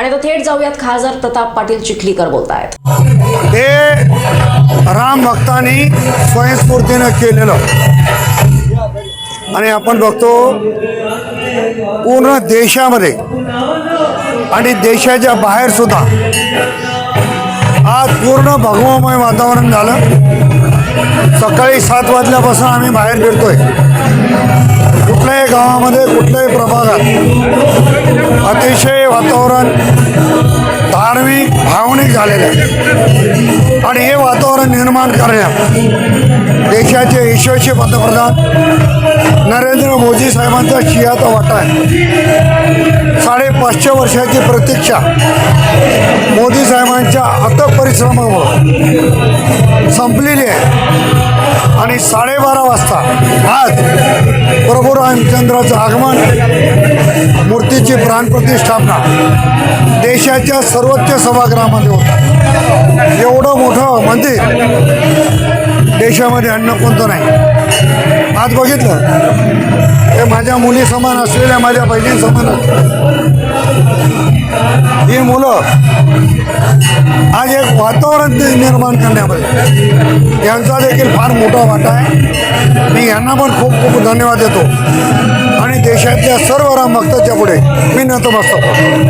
आणि आता थेट जाऊयात खासदार प्रताप पाटील चिखलीकर बोलतायत. हे राम भक्तांनी स्वयंस्फूर्तीनं केलेलं. आणि आपण बघतो पूर्ण देशामध्ये आणि देशाच्या बाहेर सुद्धा आज पूर्ण भगवमय वातावरण झालं. सकाळी सात वाजल्यापासून आम्ही बाहेर फिरतोय. कुठल्याही गावामध्ये कुठल्याही प्रभागात अतिशय वातावरण भावनिक झालेले आहे आणि हे वातावरण निर्माण करण्यात देशाचे यशस्वी पंतप्रधान नरेंद्र मोदी साहेबांचा शियाचा वाटा आहे. साडेपाचशे वर्षाची प्रतीक्षा मोदी साहेबांच्या अथक परिश्रमामुळं संपलेली आहे. आणि साडेबारा वाजता आज प्रभू रामचंद्राचं आगमन मूर्तीची प्राणप्रतिष्ठापना देशाच्या सर्वोच्च सभागृहामध्ये होतं. एवढं मोठं मंदिर देशामध्ये अन्न कोणतं नाही. आज बघितलं हे माझ्या मुली समान असलेल्या माझ्या बहिणी समान ही मुलं आज एक वातावरण निर्माण करण्यामध्ये यांचा देखील फार मोठा वाटा आहे. मी यांना पण खूप खूप धन्यवाद देतो. देशातल्या सर्व रामभक्ताच्या पुढे मी नतमस्तक